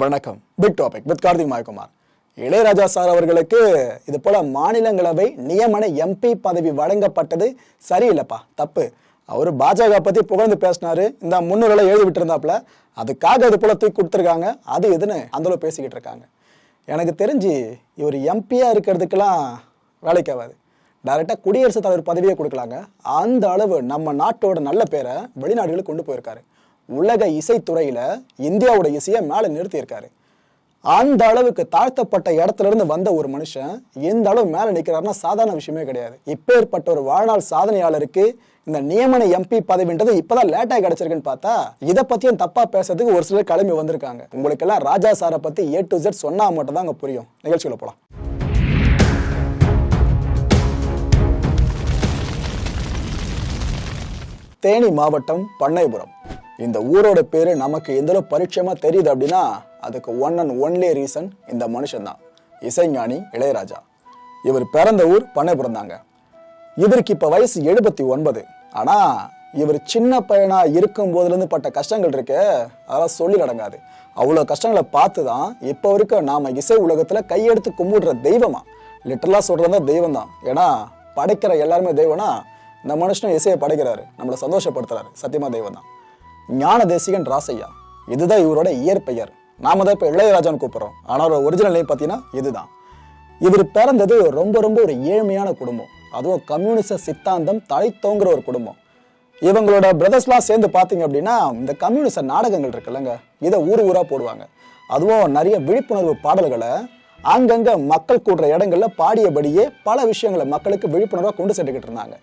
வணக்கம். Big topic with Karthik Mayakumar Ilaiyaraaja sir அவர்களுக்கு இது போல மாநிலங்களவை நியமன எம்பி பதவி வழங்கப்பட்டது சரியில்லைப்பா தப்பு. அவர் பாஜக பத்தி புகழ்ந்து பேசினாரு இந்த முன்னுரையில எழுதி விட்டுருந்தாப்புல அதுக்காக இது போல தூக்கி கொடுத்துருக்காங்க அது இதுன்னு அந்தளவு பேசிக்கிட்டு இருக்காங்க. எனக்கு தெரிஞ்சு இவர் எம்பியா இருக்கிறதுக்கெல்லாம் வேலைக்கு ஆகாது. டைரெக்டாக குடியரசுத் தலைவர் பதவியே கொடுக்கலாங்க. அந்த அளவு நம்ம நாட்டோட நல்ல பேரை வெளிநாடுகளுக்கு கொண்டு போயிருக்காரு. உலக இசைத்துறையில் இந்தியாவோட இசையை மேலே நிறுத்தியிருக்காரு. அந்த அளவுக்கு தாழ்த்தப்பட்ட இடத்துல இருந்து வந்த ஒரு மனுஷன் எந்த அளவு மேலே நிற்கிறாருன்னா சாதாரண விஷயமே கிடையாது. இப்பேற்பட்ட ஒரு வாழ்நாள் சாதனையாளருக்கு இந்த நியமன எம்பி பதவின்றது இப்பதான் லேட்டாக கிடைச்சிருக்குன்னு பார்த்தா இதை பத்தியும் தப்பா பேசுறதுக்கு ஒரு சிலர் கிளம்பி வந்திருக்காங்க. உங்களுக்கெல்லாம் ராஜா சாரை பத்தி ஏ டு ஜெட் சொன்னா மட்டும் தான் அங்கே புரியும். நிகழ்ச்சிகளை போலாம். தேனி மாவட்டம் பண்ணைபுரம். இந்த ஊரோட பேர் நமக்கு எந்த பரிச்சயமாக தெரியுது அப்படின்னா அதுக்கு ஒன் அண்ட் ஒன்லி ரீசன் இந்த மனுஷன் தான். இசைஞானி இளையராஜா. இவர் பிறந்த ஊர் பண்ணைபுரம் தாங்க. இவருக்கு இப்போ வயசு எழுபத்தி ஒன்பது. ஆனால் இவர் சின்ன பையனாக இருக்கும் போதுலேருந்து பட்ட கஷ்டங்கள் இருக்கு அதெல்லாம் சொல்லி அடங்காது அவ்வளோ கஷ்டங்களை பார்த்து தான் இப்போ வரைக்கும் நாம் இசை உலகத்தில் கையெடுத்து கும்பிடுற தெய்வமா? லிட்டரலாக தான் தெய்வம் தான் ஏன்னா படைக்கிற எல்லாருமே தெய்வம்னா இந்த மனுஷன் இசையை படைக்கிறாரு நம்மளை சந்தோஷப்படுத்துறாரு. சத்தியமா தெய்வம் தான். ஞான தேசிகன் ராசையா இதுதான் இவரோட இயற்பெயர். நாம தான் இப்போ இளையராஜான்னு கூப்பிட்றோம். ஆனால் ஒரிஜினல் நேம் பார்த்தீங்கன்னா இதுதான். இவர் பிறந்தது ரொம்ப ரொம்ப ஒரு ஏழ்மையான குடும்பம். அதுவும் கம்யூனிச சித்தாந்தம் தலைத்தோங்கிற ஒரு குடும்பம். இவங்களோட பிரதர்ஸ்லாம் சேர்ந்து பார்த்தீங்க அப்படின்னா இந்த கம்யூனிச நாடகங்கள் இருக்குல்லங்க. இதை ஊர் ஊராக போடுவாங்க. அதுவும் நிறைய விழிப்புணர்வு பாடல்களை அங்கங்கே மக்கள் கூடுற இடங்களில் பாடியபடியே பல விஷயங்களை மக்களுக்கு விழிப்புணர்வாக கொண்டு சென்றுக்கிட்டு இருந்தாங்க.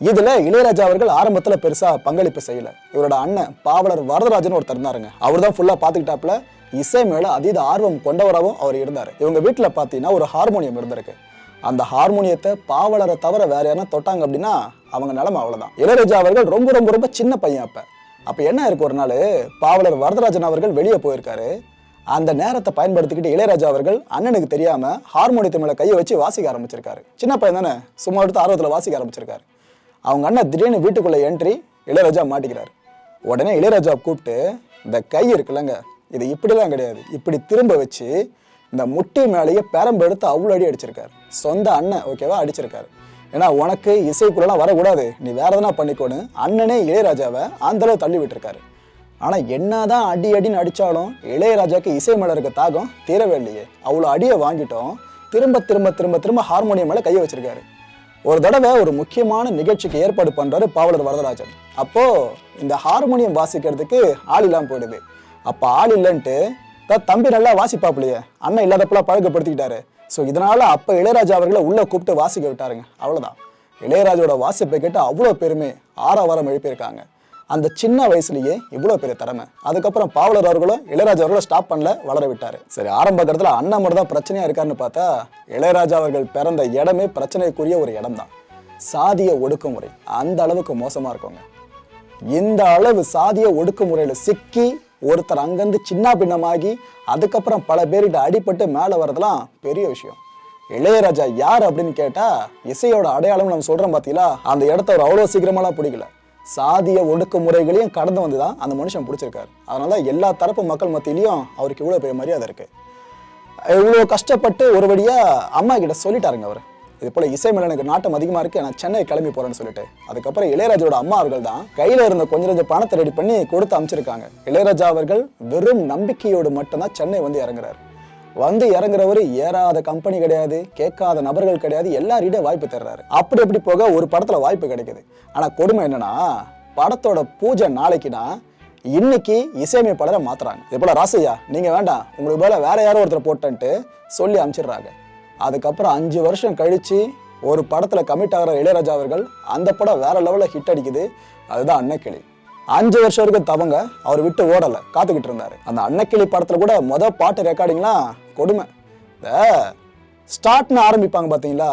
இதுல இளையராஜா அவர்கள் ஆரம்பத்துல பெருசா பங்களிப்பு செய்யல. இவரோட அண்ணன் பாவலர் வரதராஜன் ஒருத்தர் இருந்தாருங்க. அவர் தான் ஃபுல்லா பாத்துக்கிட்டாப்புல இசை மேல அதீத ஆர்வம் கொண்டவராகவும் அவர் இருந்தார். இவங்க வீட்டுல பாத்தீங்கன்னா ஒரு ஹார்மோனியம் இருந்திருக்கு. அந்த ஹார்மோனியத்தை பாவலரை தவிர வேற யாரும் தொட்டாங்க அப்படின்னா அவங்க நிலைமை அவ்வளவுதான். இளையராஜா அவர்கள் ரொம்ப ரொம்ப ரொம்ப சின்ன பையன் அப்ப. அப்ப என்ன இருக்கு ஒரு நாள்? பாவலர் வரதராஜன் அவர்கள் வெளியே போயிருக்காரு. அந்த நேரத்தை பயன்படுத்திக்கிட்டு இளையராஜா அவர்கள் அண்ணனுக்கு தெரியாம ஹார்மோனியத்து மேல கையை வச்சு வாசிக்க ஆரம்பிச்சிருக்காரு. சின்ன பையன் தானே? சும்மா எடுத்து ஆர்வத்துல வாசிக்க ஆரம்பிச்சிருக்காரு. அவங்க அண்ணன் திடீர்னு வீட்டுக்குள்ளே என்ட்ரி இளையராஜா மாட்டிக்கிறார். உடனே இளையராஜா கூப்பிட்டு இந்த கை இருக்குல்லங்க இது இப்படிலாம் கிடையாது. இப்படி திரும்ப வச்சு இந்த முட்டி மேலேயே பேரம்பு எடுத்து அவ்வளோ அடி அடிச்சிருக்காரு. சொந்த அண்ணன் ஓகேவா அடிச்சிருக்காரு. ஏன்னா உனக்கு இசைக்குள்ளலாம் வரக்கூடாது. நீ வேற எதனா பண்ணிக்கோன்னு அண்ணனே இளையராஜாவை அந்தளவு தள்ளி விட்டுருக்காரு. ஆனால் என்னதான் அடி அடின்னு அடித்தாலும் இளையராஜாக்கு இசை மேலே இருக்க தாகம் தீரவே இல்லையே. அவ்வளோ அடியை வாங்கிட்டோம். திரும்ப திரும்ப திரும்ப திரும்ப ஹார்மோனியம் மேலே கையை வச்சிருக்காரு. ஒரு தடவை ஒரு முக்கியமான நிகழ்ச்சிக்கு ஏற்பாடு பண்ணுறாரு பாவலர் வரதராஜன். அப்போது இந்த ஹார்மோனியம் வாசிக்கிறதுக்கு ஆள் இல்லாமல் போயிடுது. அப்போ ஆள் இல்லைன்ட்டு தான் தம்பி நல்லா வாசிப்பாப்புலையே. அண்ணன் இல்லாதப்பெல்லாம் பழக்கப்படுத்திக்கிட்டாரு. ஸோ இதனால் அப்போ இளையராஜா அவர்களை உள்ளே கூப்பிட்டு வாசிக்க விட்டாருங்க. அவ்வளோதான் இளையராஜோட வாசிப்பை கேட்டு அவ்வளோ பெருமை ஆறாவாரம் எழுப்பியிருக்காங்க. அந்த சின்ன வயசுலயே இவ்வளோ பெரிய திறமை. அதுக்கப்புறம் பாவலர் அவர்களும் இளையராஜா அவர்களும் ஸ்டாப் பண்ணல வளர விட்டாரு. சரி ஆரம்ப கட்டத்தில் அண்ணா மட்டும் தான் பிரச்சனையா இருக்காருன்னு பார்த்தா இளையராஜா அவர்கள் பிறந்த இடமே பிரச்சனைக்குரிய ஒரு இடம் தான் சாதிய ஒடுக்குமுறை அந்த அளவுக்கு மோசமா இருக்குங்க இந்த அளவு சாதிய ஒடுக்குமுறையில சிக்கி ஒருத்தர் அங்கிருந்து சின்ன பின்னமாகி அதுக்கப்புறம் பல பேர்கிட்ட அடிபட்டு மேலே வரதெல்லாம் பெரிய விஷயம். இளையராஜா யார் அப்படின்னு கேட்டால் இசையோட அடையாளம் நம்ம சொல்கிறோம் பார்த்தீங்களா அந்த இடத்த அவர் அவ்வளோ சீக்கிரமாலாம் பிடிக்கல. சாதிய ஒடுக்குமுறைகளையும் கடந்து வந்து தான் அந்த மனுஷன் பிடிச்சிருக்காரு. அதனால எல்லா தரப்பு மக்கள் மத்தியிலையும் அவருக்கு இவ்வளோ பெரிய மரியாதை இருக்குது இவ்வளோ கஷ்டப்பட்டு ஒரு அம்மா கிட்ட சொல்லிட்டாருங்க அவர். இது போல் இசை மேலே எனக்கு நாட்டம் அதிகமாக இருக்குது நான் சென்னை கிளம்பி போகிறேன்னு சொல்லிட்டு. அதுக்கப்புறம் இளையராஜாவோட அம்மா அவர்கள் தான் கையில் இருந்த கொஞ்சம் கொஞ்சம் பணத்தை ரெடி பண்ணி கொடுத்து அமைச்சிருக்காங்க. இளையராஜா அவர்கள் வெறும் நம்பிக்கையோடு மட்டும்தான் சென்னை வந்து இறங்குறாரு. வந்து இறங்குறவர் ஏறாத கம்பெனி கிடையாது கேட்காத நபர்கள் கிடையாது எல்லாரிட வாய்ப்பு தர்றாரு. அப்படி அப்படி போக ஒரு படத்துல வாய்ப்பு கிடைக்குது. ஆனா கொடுமை என்னன்னா படத்தோட பூஜை நாளைக்குனா இன்னைக்கு இசையமைப்பாளரை மாத்துறாங்க. இது போல ராசையா நீங்க வேண்டாம் உங்களுக்கு போல வேற யாரோ ஒருத்தர் போட்டன்ட்டு சொல்லி அனுப்பிச்சிடுறாங்க அதுக்கப்புறம் அஞ்சு வருஷம் கழிச்சு ஒரு படத்துல கமிட் ஆகிற இளையராஜா அவர்கள் அந்த படம் வேற லெவலில் ஹிட் அடிக்குது. அதுதான் அன்னக்கிளி. அஞ்சு வருஷம் வரைக்கும் தவங்க அவர் விட்டு ஓடலை காத்துக்கிட்டு இருந்தாரு. அந்த அன்னக்கிளி படத்துல கூட மொதல் பாட்டு ரெக்கார்டிங்லாம் கொடுமை. இந்த ஸ்டார்ட்னு ஆரம்பிப்பாங்க பார்த்தீங்களா?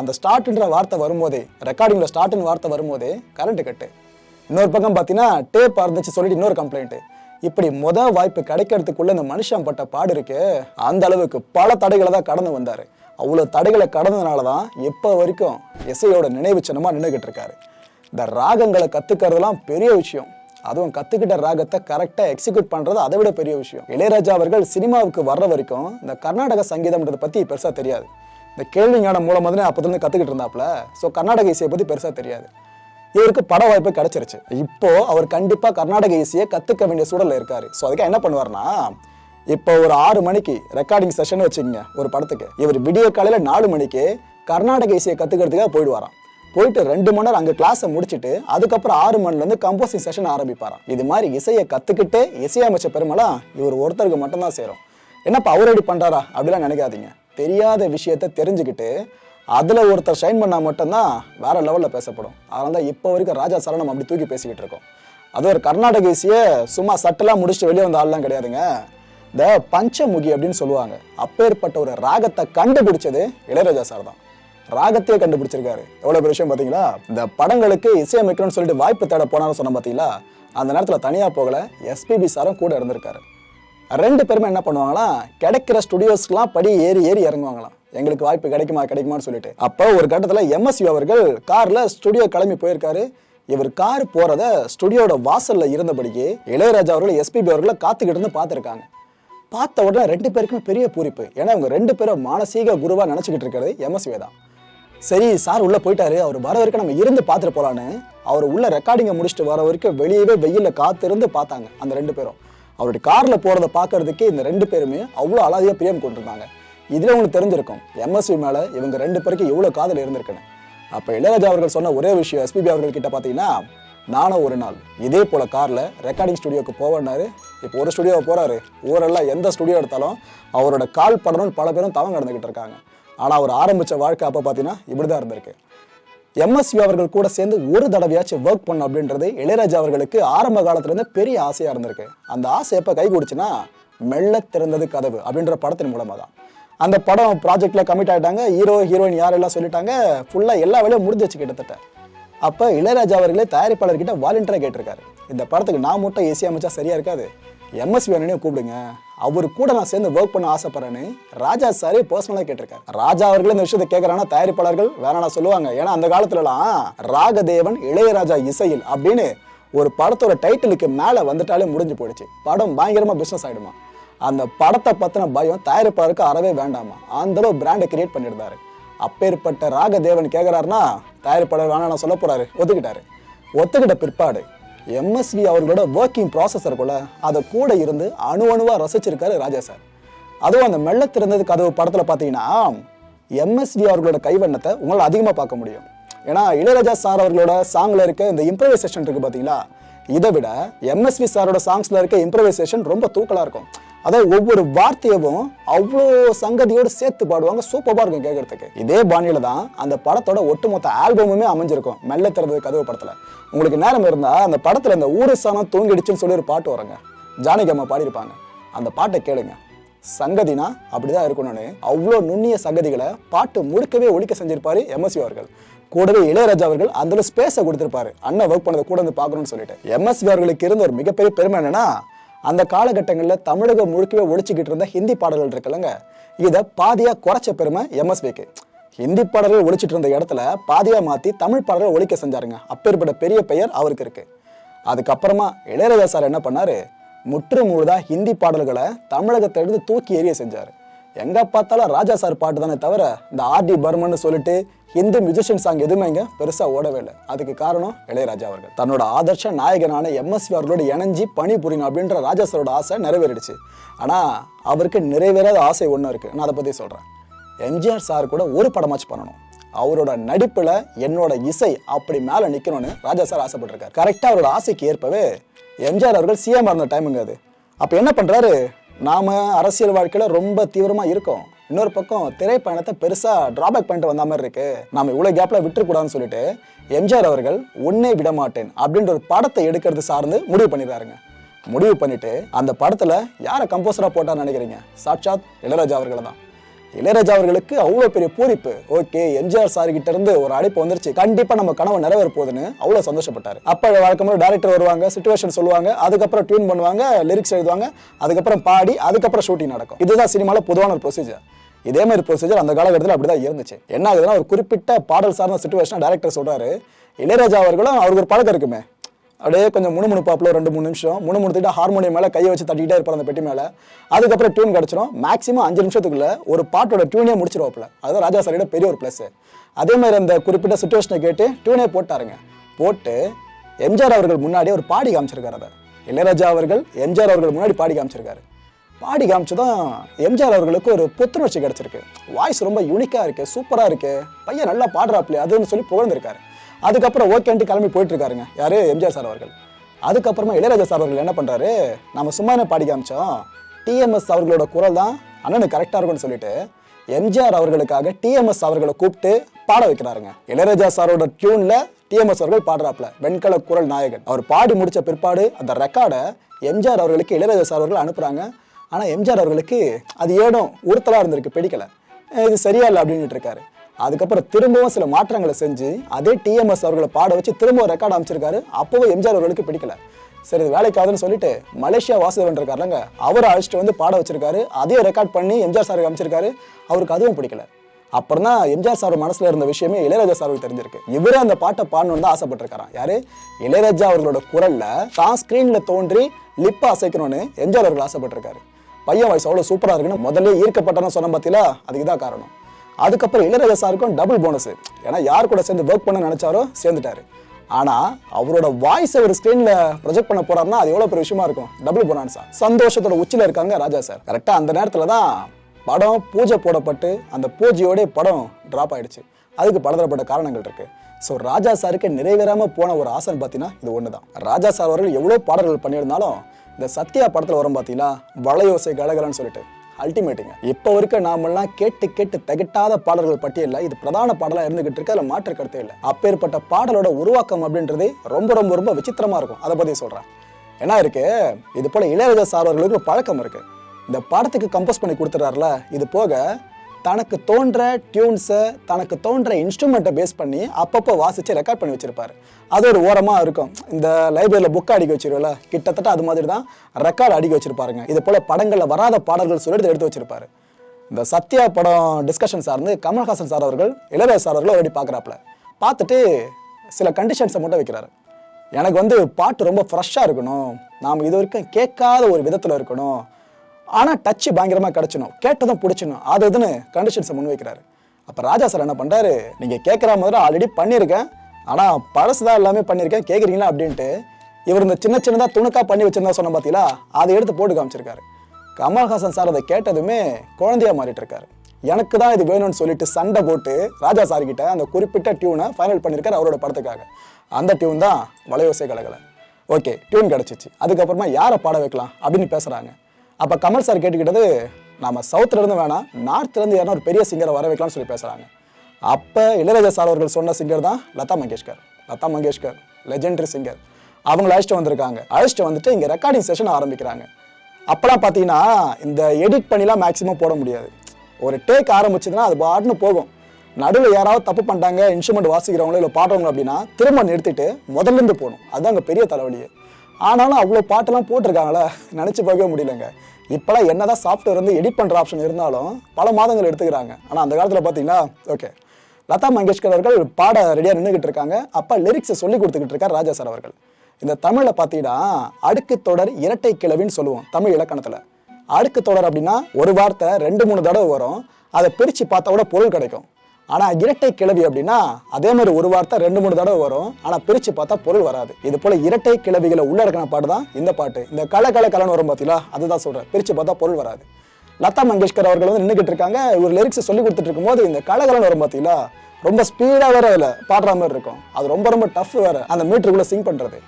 அந்த ஸ்டார்ட்ன்ற வார்த்தை வரும்போதே ரெக்கார்டிங்கில் ஸ்டார்ட்னு வார்த்தை வரும்போதே கரண்ட் கட்டு. இன்னொரு பக்கம் பார்த்தீங்கன்னா டேப் இருந்துச்சு சொல்லிட்டு இன்னொரு கம்ப்ளைண்ட்டு இப்படி முத வாய்ப்பு கிடைக்கிறதுக்குள்ள இந்த மனுஷன் பட்ட பாடு இருக்கு அந்த அளவுக்கு பல தடைகளை தான் கடந்து வந்தார். அவ்வளோ தடைகளை கடந்ததுனால தான் இப்போ வரைக்கும் இசையோட நினைவு சின்னமாக நின்றுக்கிட்டு இருக்காரு. இந்த ராகங்களை கற்றுக்கிறதுலாம் பெரிய விஷயம். அதுவும் கத்துக்கிட்ட ராகத்தை கரெக்டா எக்ஸிக்யூட் பண்றது அதை விட பெரிய விஷயம். இளையராஜா அவர்கள் சினிமாவுக்கு வர்ற வரைக்கும் இந்த கர்நாடக சங்கீதம்ன்றத பத்தி பெருசா தெரியாது. இந்த கேள்வி ஞானம் மூலமாக தான் அப்போதுலேருந்து கத்துக்கிட்டு இருந்தாப்புல ஸோ கர்நாடக இசையை பத்தி பெருசாக தெரியாது. இவருக்கு பட வாய்ப்பு கிடைச்சிருச்சு. இப்போ அவர் கண்டிப்பா கர்நாடக இசையை கத்துக்க வேண்டிய சூழல்ல இருக்காரு. ஸோ அதுக்கு என்ன பண்ணுவார்னா இப்போ ஒரு ஆறு மணிக்கு ரெக்கார்டிங் செஷன் வச்சுக்கோங்க ஒரு படத்துக்கு. இவர் விடிய காலையில நாலு மணிக்கு கர்நாடக இசையை கத்துக்கிறதுக்காக போயிடுவாராம். போயிட்டு ரெண்டு மணி நேரம் அங்கே கிளாஸை முடிச்சுட்டு அதுக்கப்புறம் ஆறு மணிலேருந்து கம்போசிங் செஷன் ஆரம்பிப்பாராம். இது மாதிரி இசையை கற்றுக்கிட்டு இசையமைச்ச பெருமைலாம் இவர் ஒருத்தருக்கு மட்டும்தான் சேரும். என்னப்பா அவர் எப்படி பண்ணுறாரா அப்படிலாம் நினைக்காதீங்க. தெரியாத விஷயத்த தெரிஞ்சுக்கிட்டு அதில் ஒருத்தர் ஷைன் பண்ணால் மட்டும்தான் வேற லெவலில் பேசப்படும். அதனால தான் இப்போ வரைக்கும் ராஜா சரணம் அப்படி தூக்கி பேசிக்கிட்டு இருக்கோம். அது ஒரு கர்நாடக இசையை சும்மா சட்டெல்லாம் முடிச்சுட்டு வெளியே வந்த ஆள்லாம் கிடையாதுங்க. இந்த பஞ்சமுகி அப்படின்னு சொல்லுவாங்க. அப்பேற்பட்ட ஒரு ராகத்தை கண்டுபிடிச்சது இளையராஜா சார் தான். ராகத்தையே கண்டுபிடிச்சிருக்காரு. எவ்வளோ பெரிய விஷயம் பார்த்தீங்களா? இந்த படங்களுக்கு இசையமைக்கணும்னு சொல்லிட்டு வாய்ப்பு தேட போனாலும் சொன்ன பார்த்தீங்களா? அந்த நேரத்தில் தனியாக போகல எஸ்பிபி சாரும் கூட இருந்திருக்காரு. ரெண்டு பேருமே என்ன பண்ணுவாங்களா கிடைக்கிற ஸ்டுடியோஸ்க்குலாம் படி ஏறி ஏறி இறங்குவாங்களாம். எங்களுக்கு வாய்ப்பு கிடைக்குமா கிடைக்குமான்னு சொல்லிட்டு. அப்போ ஒரு கட்டத்தில் எம்எஸ்வி அவர்கள் காரில் ஸ்டுடியோ கிளம்பி போயிருக்காரு. இவர் கார் போகிறத ஸ்டுடியோட வாசலில் இருந்தபடியே இளையராஜா அவர்கள் எஸ்பிபி அவர்களை காத்துக்கிட்டு இருந்து பார்த்துருக்காங்க. பார்த்த உடனே ரெண்டு பேருக்குமே பெரிய பூரிப்பு. ஏன்னா இவங்க ரெண்டு பேரும் மானசீக குருவாக நினச்சிக்கிட்டு இருக்கிறது எம்எஸ்வி தான். சரி சார் உள்ளே போயிட்டாரு. அவர் வர வரைக்கும் நம்ம இருந்து பார்த்துட்டு போகலான்னு அவர் உள்ள ரெக்கார்டிங்கை முடிச்சுட்டு வர வரைக்கும் வெளியவே வெயிலில் காத்திருந்து பார்த்தாங்க அந்த ரெண்டு பேரும். அவருடைய கார்ல போகிறத பார்க்கறதுக்கு இந்த ரெண்டு பேருமே அவ்வளோ அலாதியாக பிரியம் கொண்டிருந்தாங்க. இதில் உங்களுக்கு தெரிஞ்சிருக்கும் எம்எஸ்வி மேல இவங்க ரெண்டு பேருக்கு எவ்வளவு காதல் இருந்திருக்குன்னு. அப்போ இளையராஜா அவர்கள் சொன்ன ஒரே விஷயம் எஸ்பிபி அவர்கள் கிட்ட பார்த்தீங்கன்னா நானும் ஒரு நாள் இதே போல கார்ல ரெக்கார்டிங் ஸ்டுடியோக்கு போவேன்னாரு. இப்போ ஒரு ஸ்டுடியோவை போறாரு. ஊரெல்லாம் எந்த ஸ்டுடியோ எடுத்தாலும் அவரோட கால் படணும்னு பல பேரும் தவம் கடந்துக்கிட்டு இருக்காங்க. ஆனால் அவர் ஆரம்பித்த வாழ்க்கை அப்போ பார்த்தீங்கன்னா இப்படி தான் இருந்திருக்கு எம்எஸ்வி அவர்கள் கூட சேர்ந்து ஒரு தடவையாச்சும் ஒர்க் பண்ணும் அப்படின்றது இளையராஜா அவர்களுக்கு ஆரம்ப காலத்துலேருந்து பெரிய ஆசையாக இருந்திருக்கு. அந்த ஆசை எப்போ கை கொடுச்சுன்னா மெல்ல திறந்தது கதவு அப்படின்ற படத்தின் மூலமாக தான் அந்த படம் ப்ராஜெக்டில் கமிட் ஆகிட்டாங்க ஹீரோ ஹீரோயின் யாரெல்லாம் சொல்லிட்டாங்க ஃபுல்லாக எல்லா வேலையும் முடிஞ்சிச்சு கிட்டத்தட்ட. அப்போ இளையராஜா அவர்களே தயாரிப்பாளர்கிட்ட வாலண்டியராக கேட்டிருக்காரு. இந்த படத்துக்கு நான் மட்டும் ஏசி அமைச்சா சரியாக இருக்காது. எம்எஸ்வி வேணும்னே கூப்பிடுங்க. அவர் கூட நான் சேர்ந்து ஒர்க் பண்ண ஆசைப்படுறேன்னு ராஜா சாரே பர்சனலாக கேட்டிருக்காரு. ராஜா அவர்களே இந்த விஷயத்தை கேட்கறானா தயாரிப்பாளர்கள் வேணா சொல்லுவாங்க. ஏன்னா அந்த காலத்துலலாம் ராகதேவன் இளையராஜா இசையில் அப்படின்னு ஒரு படத்தோட டைட்டிலுக்கு மேலே வந்துட்டாலே முடிஞ்சு போயிடுச்சு. படம் பயங்கரமாக பிஸ்னஸ் ஆகிடுமா அந்த படத்தை பற்றின பயம் தயாரிப்பாளருக்கு அறவே வேண்டாமா? அந்தளவு பிராண்டை கிரியேட் பண்ணியிருந்தாரு. அப்பேற்பட்ட ராகதேவன் கேட்குறாருன்னா தயாரிப்பாளர் வேணா சொல்ல போகிறாரு ஒத்துக்கிட்டாரு ஒத்துக்கிட்ட பிற்பாடு எம்எஸ்வி அவர்களோட ஒர்க்கிங் ப்ராசஸ் இருக்குல்ல அதை கூட இருந்து அணு அணுவாக ரசிச்சிருக்காரு ராஜா சார். அதுவும் அந்த மெல்ல திறந்தது கதவு படத்தில் பார்த்தீங்கன்னா எம்எஸ்வி அவர்களோட கைவண்ணத்தை உங்களால் அதிகமாக பார்க்க முடியும். ஏன்னா இளையராஜா சார் அவர்களோட சாங்ல இருக்க இந்த இம்ப்ரவைசேஷன் இருக்குது பார்த்தீங்களா இதை விட எம்எஸ்வி சாரோட சாங்ஸில் இருக்க இம்ப்ரவைசேஷன் ரொம்ப தூக்கலா இருக்கும். அதாவது ஒவ்வொரு வார்த்தையவும் அவ்வளோ சங்கதியோடு சேர்த்து பாடுவாங்க சூப்பராக இருக்கும் கேட்கறதுக்கு இதே பாணியில் தான் அந்த படத்தோட ஒட்டுமொத்த ஆல்பமுமே அமைஞ்சிருக்கும் மெல்ல திறந்தது கதவு படத்துல. உங்களுக்கு நேரம் இருந்தால் அந்த படத்துல இந்த ஊரு சாணம் தூங்கிடுச்சுன்னு சொல்லி ஒரு பாட்டு வருங்க. ஜானகி அம்மா பாடியிருப்பாங்க. அந்த பாட்டை கேளுங்க. சங்கதினா அப்படிதான் இருக்கணும்னு அவ்வளோ நுண்ணிய சங்கதிகளை பாட்டு முழுக்கவே ஒழிக்க செஞ்சிருப்பாரு எம்எஸ்வி அவர்கள். கூடவே இளையராஜா அவர்கள் அந்த ஸ்பேஸை கொடுத்துருப்பாரு. அண்ணன் ஒர்க் பண்ணதை கூட வந்து பார்க்கணும்னு சொல்லிட்டு. எம்எஸ்வி அவர்களுக்கு இருந்த ஒரு மிகப்பெரிய பெருமை என்னன்னா அந்த காலகட்டங்களில் தமிழகம் முழுக்கவே ஒழிச்சுக்கிட்டு இருந்த ஹிந்தி பாடல்கள் இருக்குல்லங்க. இதை பாதியாக குறைச்ச பெருமை எம்எஸ்விக்கு ஹிந்தி பாடல்கள் ஒழிச்சிட்டு இருந்த இடத்துல பாதியாக மாற்றி தமிழ் பாடல்கள் ஒழிக்க செஞ்சாருங்க. அப்பேற்பட்ட பெரிய பெயர் அவருக்கு இருக்கு. அதுக்கப்புறமா இளையராஜா சார் என்ன பண்ணாரு? முற்று முழுதாக ஹிந்தி பாடல்களை தமிழகத்திலிருந்து தூக்கி எறிய செஞ்சார். எங்கே பார்த்தாலும் ராஜா சார் பாட்டு தானே தவிர இந்த ஆர்டி பர்மன் சொல்லிட்டு எந்த மியூசிஷியன் சாங் எதுவுமே இங்கே பெருசாக ஓடவே இல்லை. அதுக்கு காரணம் இளையராஜா அவர்கள். தன்னோட ஆதர்ஷ நாயகனான எம்எஸ்வி அவர்களோடு இணைஞ்சி பணி புரியணும் அப்படின்ற ராஜா சாரோட ஆசை நிறைவேறிடுச்சு. ஆனால் அவருக்கு நிறைவேறாத ஆசை ஒன்று இருக்குது நான் அதை பற்றி சொல்கிறேன் எம்ஜிஆர் சார் கூட ஒரு படமாச்சு பண்ணணும். அவரோட நடிப்பில் என்னோட இசை அப்படி மேலே நிற்கணும்னு ராஜா சார் ஆசைப்பட்டிருக்காரு. கரெக்டாக அவரோட ஆசைக்கு ஏற்பவே எம்ஜிஆர் அவர்கள் சிஎம் இருந்த டைமுங்க அது. அப்போ என்ன பண்ணுறாரு நாம் அரசியல் வாழ்க்கையில் ரொம்ப தீவிரமாக இருக்கோம். இன்னொரு பக்கம் திரைப்பயணத்தை பெருசாக ட்ராபேக் பண்ணிட்டு வந்த மாதிரி இருக்கு. நம்ம இவ்வளோ கேப்பில் விட்டுறக்கூடாதுன்னு சொல்லிட்டு எம்ஜிஆர் அவர்கள் உன்னே விட மாட்டேன் அப்படின்ற ஒரு படத்தை எடுக்கிறது சார்ந்து முடிவு பண்ணிடுறாருங்க. முடிவு பண்ணிட்டு அந்த படத்தில் யாரை கம்போசராக போட்டான்னு நினைக்கிறீங்க? சாட்சாத் இளையராஜா அவர்களை தான். இளையராஜா அவர்களுக்கு அவ்வளோ பெரிய பூரிப்பு. ஓகே எம்ஜிஆர் சார் கிட்ட இருந்து ஒரு அழைப்பு வந்துருச்சு. கண்டிப்பா நம்ம கனவு நிறைவேற போகுதுன்னு அவ்வளோ சந்தோஷப்பட்டாரு. அப்போ வழக்கமாக டேரக்டர் வருவாங்க சுச்சுவேஷன் சொல்லுவாங்க அதுக்கப்புறம் டியூன் பண்ணுவாங்க லிரிக்ஸ் எழுதுவாங்க அதுக்கப்புறம் பாடி அதுக்கப்புறம் ஷூட்டிங் நடக்கும். இதுதான் சினிமாவில் பொதுவான ஒரு ப்ரொசீஜர் இதே மாதிரி ப்ரொசீஜர் அந்த காலகட்டத்தில் அப்படிதான் இருந்துச்சு. என்ன ஆகுதுன்னா ஒரு குறிப்பிட்ட பாடல் சார்ந்த சுச்சுவேஷன் டேரக்டர் சொல்கிறாரு இளையராஜா அவர்களும் அவருக்கு ஒரு பழக்கம் இருக்குமே. அப்படியே கொஞ்சம் முணுமுணுப்பாப்புல ரெண்டு மூணு நிமிஷம் முணுமுணுத்துட்டு ஹார்மோனியம் மேலே கையை வச்சு தட்டிக்கிட்டே இருப்பார் அந்த பெட்டி மேலே. அதுக்கப்புறம் டியூன் கிடச்சிரும். மேக்ஸிமம் அஞ்சு நிமிஷத்துக்குள்ள ஒரு பாட்டோட டியூனே முடிச்சிருவாப்புல. அதுதான் ராஜா சாரோட பெரிய ஒரு ப்ளஸ் அதே மாதிரி அந்த குறிப்பிட்ட சுச்சுவேஷனை கேட்டு டியூனே போட்டாருங்க. போட்டு எம்ஜிஆர் அவர்கள் முன்னாடி ஒரு பாடி காமிச்சிருக்காரு அதை. இளையராஜா அவர்கள் எம்ஜிஆர் அவர்கள் முன்னாடி பாடி காமிச்சிருக்காரு. பாடி காமிச்சதும் எம்ஜிஆர் அவர்களுக்கு ஒரு புத்துணர்ச்சி கிடச்சிருக்கு. வாய்ஸ் ரொம்ப யூனிக்காக இருக்கு சூப்பராக இருக்குது பையன் நல்லா பாடுறாப்லையே அதுன்னு சொல்லி புகழ்ந்துருக்காரு. அதுக்கப்புறம் ஓகேன்ட்டு கிளம்பி போயிட்டுருக்காருங்க. யார்? எம்ஜிஆர் சார் அவர்கள். அதுக்கப்புறமா இளையராஜா சார் அவர்கள் என்ன பண்ணுறாரு நம்ம சும்மா என்ன பாடி காமிச்சோம். டிஎம்எஸ் அவர்களோட குரல் தான் அண்ணனுக்கு கரெக்டாக இருக்கும்னு சொல்லிட்டு எம்ஜிஆர் அவர்களுக்காக டிஎம்எஸ் அவர்களை கூப்பிட்டு பாட வைக்கிறாருங்க. இளையராஜா சாரோட டியூனில் டிஎம்எஸ் அவர்கள் பாடுறாப்ல. வெண்கல குரல் நாயகன். அவர் பாடி முடித்த பிற்பாடு அந்த ரெக்கார்டை எம்ஜிஆர் அவர்களுக்கு இளையராஜா சார் அவர்கள் அனுப்புகிறாங்க ஆனால் எம்ஜிஆர் அவர்களுக்கு அது ஏடும் உறுத்தலாக இருந்திருக்கு பிடிக்கலை. இது சரியா இல்லை அப்படின்ட்டு இருக்காரு. அதுக்கப்புறம் திரும்பவும் சில மாற்றங்களை செஞ்சு அதே டிஎம்எஸ் அவர்களை பாட வச்சு திரும்பவும் ரெக்கார்ட் அமைச்சிருக்காரு அப்போவும் எம்ஜிஆர் அவர்களுக்கு பிடிக்கல. சரி இது வேலைக்காதுன்னு சொல்லிட்டு மலேசியா வாசுதேவன் இருக்காருலங்க அவரை அழைச்சிட்டு வந்து பாட வச்சிருக்காரு. அதையும் ரெக்கார்ட் பண்ணி எம்ஜிஆர் சாருக்கு அமைச்சிருக்காரு அவருக்கு அதுவும் பிடிக்கல. அப்புறம் தான் எம்ஜிஆர் சார் மனசில் இருந்த விஷயமே இளையராஜா சாருக்கு தெரிஞ்சிருக்கு. இவரே அந்த பாட்டை பாடணும்னு தான் ஆசைப்பட்டிருக்காராம் யாரு? இளையராஜா அவர்களோட குரலில் தான் ஸ்க்ரீனில் தோன்றி லிப்பை அசைக்கணும்னு எம்ஜிஆர் அவர்கள் ஆசைப்பட்டிருக்காரு. பையன் வயசு அவ்வளோ சூப்பராக இருக்குன்னு முதல்ல ஈர்க்கப்பட்டன சொன்ன பார்த்தீங்களா அதுக்கு தான் காரணம். அதுக்கப்புறம் இளையராஜா சாருக்கும் டபுள் போனஸ் ஏன்னா யார் கூட சேர்ந்து ஒர்க் பண்ண நினச்சாரோ சேர்ந்துட்டாரு. ஆனால் அவரோட வாய்ஸ் ஒரு ஸ்க்ரீனில் ப்ரொஜெக்ட் பண்ண போறாருன்னா அது எவ்வளோ பெரிய விஷயமா இருக்கும்? டபுள் போனான்ஸா சந்தோஷத்தோட உச்சில இருக்காங்க ராஜா சார். கரெக்டாக அந்த நேரத்தில் தான் படம் பூஜை போடப்பட்டு அந்த பூஜையோடய படம் ட்ராப் ஆயிடுச்சு. அதுக்கு பலதரப்பட்ட காரணங்கள் இருக்கு. ஸோ ராஜா சாருக்கு நிறைவேறாமல் போன ஒரு ஆசன் பார்த்தீங்கன்னா இது ஒன்று தான் ராஜா சார் அவர்கள் எவ்வளோ பாடல்கள் பண்ணியிருந்தாலும் இந்த சத்யா படத்தில் வரும் பார்த்தீங்கன்னா வளையோசை கலகலன்னு சொல்லிட்டு. அல்டிமேட்டுங்க இப்போ வரைக்கும் நாமெல்லாம் கேட்டு கேட்டு தகட்டாத பாடல்கள் பட்டியலில் இது பிரதான பாடலாக இருந்துகிட்டு இருக்கு அதில் மாற்று கருத்தே இல்லை. அப்பேற்பட்ட பாடலோட உருவாக்கம் அப்படின்றது ரொம்ப ரொம்ப ரொம்ப விசித்திரமா இருக்கும். அதை பற்றி சொல்கிறேன் என்ன இருக்கு? இது போல இளையராஜா சார் அவர்களுக்கு பழக்கம் இருக்கு. இந்த படத்துக்கு கம்போஸ் பண்ணி கொடுத்துறாருல இது போக தனக்கு தோன்ற டியூன்ஸை தனக்கு தோன்ற இன்ஸ்ட்ருமெண்ட்டை பேஸ் பண்ணி அப்பப்போ வாசித்து ரெக்கார்ட் பண்ணி வச்சுருப்பார். அது ஒரு ஓரமாக இருக்கும். இந்த லைப்ரரியில் புக்கை அடிக்க வச்சிருவல கிட்டத்தட்ட அது மாதிரி தான் ரெக்கார்டு அடிக்க வச்சுருப்பாருங்க. இது போல் படங்களில் வராத பாடல்கள் சொல்லிட்டு எடுத்து வச்சிருப்பாரு. இந்த சத்யா படம் டிஸ்கஷன் சார்ந்து கமல்ஹாசன் சார் அவர்கள் இளையராஜா சார் அவர்கள் ஆல்ரெடி பார்க்குறாப்புல பார்த்துட்டு சில கண்டிஷன்ஸை மட்டும் வைக்கிறாரு. எனக்கு வந்து பாட்டு ரொம்ப ஃப்ரெஷ்ஷாக இருக்கணும். நாம் இது வரைக்கும் கேட்காத ஒரு விதத்தில் இருக்கணும். ஆனால் டச்சு பயங்கரமாக கிடச்சணும் கேட்டதும் பிடிச்சணும் அது இதுன்னு கண்டிஷன்ஸை முன்வைக்கிறாரு. அப்போ ராஜா சார் என்ன பண்ணுறாரு நீங்கள் கேட்குற மாதிரி ஆல்ரெடி பண்ணியிருக்கேன். ஆனால் பழசு தான் எல்லாமே பண்ணியிருக்கேன். கேட்குறீங்களா அப்படின்ட்டு இவர் இந்த சின்ன சின்னதாக துணுக்காக பண்ணி வச்சிருந்தா சொன்ன பார்த்தீங்களா அதை எடுத்து போட்டு காமிச்சிருக்காரு. கமல்ஹாசன் சார் அதை கேட்டதுமே குழந்தையா மாறிட்டு இருக்காரு. எனக்கு தான் இது வேணும்னு சொல்லிட்டு சண்டை போட்டு ராஜா சார் கிட்ட அந்த குறிப்பிட்ட டியூனை ஃபைனல் பண்ணியிருக்காரு அவரோட படத்துக்காக. அந்த டியூன் தான் வளையோசை கலகலை ஓகே டியூன் கிடச்சிச்சு. அதுக்கப்புறமா யாரை பாட வைக்கலாம் அப்படின்னு பேசுகிறாங்க அப்போ கமல் சார் கேட்டுக்கிட்டது நாம சவுத்துலேருந்து வேணாம் நார்த்லேருந்து இருந்து யாரும் ஒரு பெரிய சிங்கரை வர வைக்கலாம்னு சொல்லி பேசுகிறாங்க அப்போ இளையராஜா சார் அவர்கள் சொன்ன சிங்கர் தான் லதா மங்கேஷ்கர். லதா மங்கேஷ்கர் லெஜெண்டரி சிங்கர் அவங்கள அழைச்சிட்டு வந்திருக்காங்க. அழைச்சிட்டு வந்துட்டு இங்கே ரெக்கார்டிங் செஷன் ஆரம்பிக்கிறாங்க. அப்போலாம் பார்த்தீங்கன்னா இந்த எடிட் பண்ணிலாம் மேக்ஸிமம் போட முடியாது. ஒரு டேக் ஆரம்பிச்சதுன்னா அது பாட்டுன்னு போகும். நடுவில் யாராவது தப்பு பண்ணிட்டாங்க இன்ஸ்ட்ருமெண்ட் வாசிக்கிறவங்களோ இல்லை பாடுறவங்க அப்படின்னா திரும்ப நிறுத்திட்டு முதல்ல இருந்து போகணும். அதுதான் அங்கே பெரிய தலைவலியே. ஆனாலும் அவ்வளோ பாட்டெல்லாம் போட்டிருக்காங்களா நினச்சி பார்க்கவே முடியலங்க. இப்போலாம் என்ன தான் சாஃப்ட்வேர் வந்து எடிட் பண்ணுற ஆப்ஷன் இருந்தாலும் பல மாதங்கள் எடுத்துக்கிறாங்க. ஆனால் அந்த காலத்தில் பார்த்தீங்கன்னா ஓகே லதா மங்கேஷ்கர் அவர்கள் பாட ரெடியாக நின்றுக்கிட்டு இருக்காங்க. அப்போ லிரிக்ஸை சொல்லி கொடுத்துக்கிட்டு இருக்கார் ராஜா சார் அவர்கள். இந்த தமிழில் பார்த்தீங்கன்னா அடுக்கு தொடர் இரட்டை கிளவின்னு சொல்லுவோம் தமிழ் இலக்கணத்தில். அடுக்கு தொடர் அப்படின்னா ஒரு வார்த்தை ரெண்டு மூணு தடவை வரும். அதை பிரித்து பார்த்தா கூட பொருள் கிடைக்கும். ஆனால் இரட்டை கிளவி அப்படின்னா அதே மாதிரி ஒரு வார்த்தை ரெண்டு மூணு தடவை வரும். ஆனால் பிரித்து பார்த்தா பொருள் வராது. இது போல இரட்டை கிளவிகளை உள்ளடக்கின பாட்டு தான் இந்த பாட்டு. இந்த கல கல கலன்னு வரும் பார்த்தீங்களா அதுதான் சொல்கிறேன் பிரித்து பார்த்தா பொருள் வராது. லதா மங்கேஷ்கர் அவர்கள் வந்து நின்றுக்கிட்டு இருக்காங்க. ஒரு லிரிக்ஸ் சொல்லி கொடுத்துட்டு இருக்கும்போது இந்த கலகலன்னு வரும் பார்த்தீங்களா ரொம்ப ஸ்பீடாக வேற அதில் பாடுற மாதிரி இருக்கும். அது ரொம்ப ரொம்ப டஃப் வேற. அந்த மீட்டருக்குள்ளே சிங் பண்ணுறது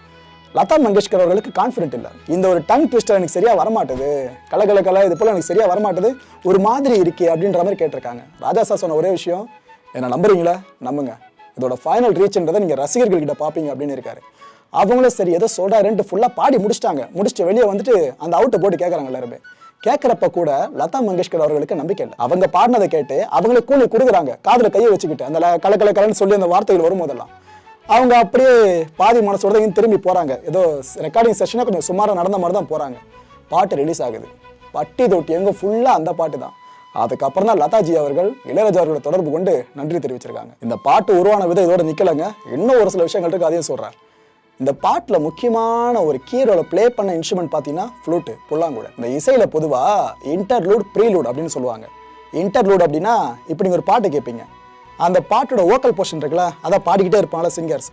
லதா மங்கேஷ்கர் அவர்களுக்கு கான்ஃபிடென்ட் இல்லை. இந்த ஒரு டங் ட்விஸ்டர் எனக்கு சரியா வரமாட்டுது. கலகல கல இது போல எனக்கு சரியா வரமாட்டுது. ஒரு மாதிரி இருக்கே அப்படின்ற மாதிரி கேட்டிருக்காங்க. ராஜா சார் சொன்ன ஒரே விஷயம் என்ன நம்புறீங்களா? நம்புங்க. இதோட ஃபைனல் ரீச்ன்றதை நீங்கள் ரசிகர்கள் கிட்ட பார்ப்பீங்க அப்படின்னு இருக்காரு. அவங்களும் சரி ஏதோ சொல்கிறாருன்ட்டு ஃபுல்லாக பாடி முடிச்சிட்டாங்க. முடிச்சுட்டு வெளியே வந்துட்டு அந்த அவுட்டை போட்டு கேட்குறாங்க எல்லாருமே. கேட்குறப்ப கூட லதா மங்கேஷ்கர் அவர்களுக்கு நம்பிக்கை இல்லை. அவங்க பாடினதை கேட்டு அவங்களே கூலி கொடுக்குறாங்க. காதில் கையை வச்சுக்கிட்டு அந்த ல- கல கல கலன்னு சொல்லி அந்த வார்த்தைகள் வரும்போதெல்லாம். அவங்க அப்படியே பாதி மனசோட தான் திரும்பி போகிறாங்க ஏதோ ரெக்கார்டிங் செஷனாக கொஞ்சம் சுமாராக நடந்த மாதிரி தான் போகிறாங்க பாட்டு ரிலீஸ் ஆகுது. பட்டி தொட்டி எங்கே ஃபுல்லாக அந்த பாட்டு தான் அதுக்கப்புறம் தான் லதாஜி அவர்கள் இளையராஜா தொடர்பு கொண்டு நன்றி தெரிவிச்சிருக்காங்க. இந்த பாட்டு உருவான விதம் இதோட நிக்கலங்க. இன்னும் ஒரு சில விஷயங்கள் இருக்கு அதையும் சொல்றேன். இந்த பாட்டில் முக்கியமான ஒரு கீரோவில் ப்ளே பண்ண இன்ஸ்ட்ருமெண்ட் பார்த்தீங்கன்னா ஃப்ளூட்டு புல்லாங்குழல். இந்த இசையில் பொதுவாக இன்டர்லூட் ப்ரீலூட் அப்படின்னு சொல்லுவாங்க. இன்டர்லூட் அப்படின்னா இப்படி நீங்கள் ஒரு பாட்டு கேட்பீங்க அந்த பாட்டோட ஓக்கல் போர்ஷன் இருக்குல்ல அதை பாடிக்கிட்டே இருப்பாங்களா சிங்கர்ஸ்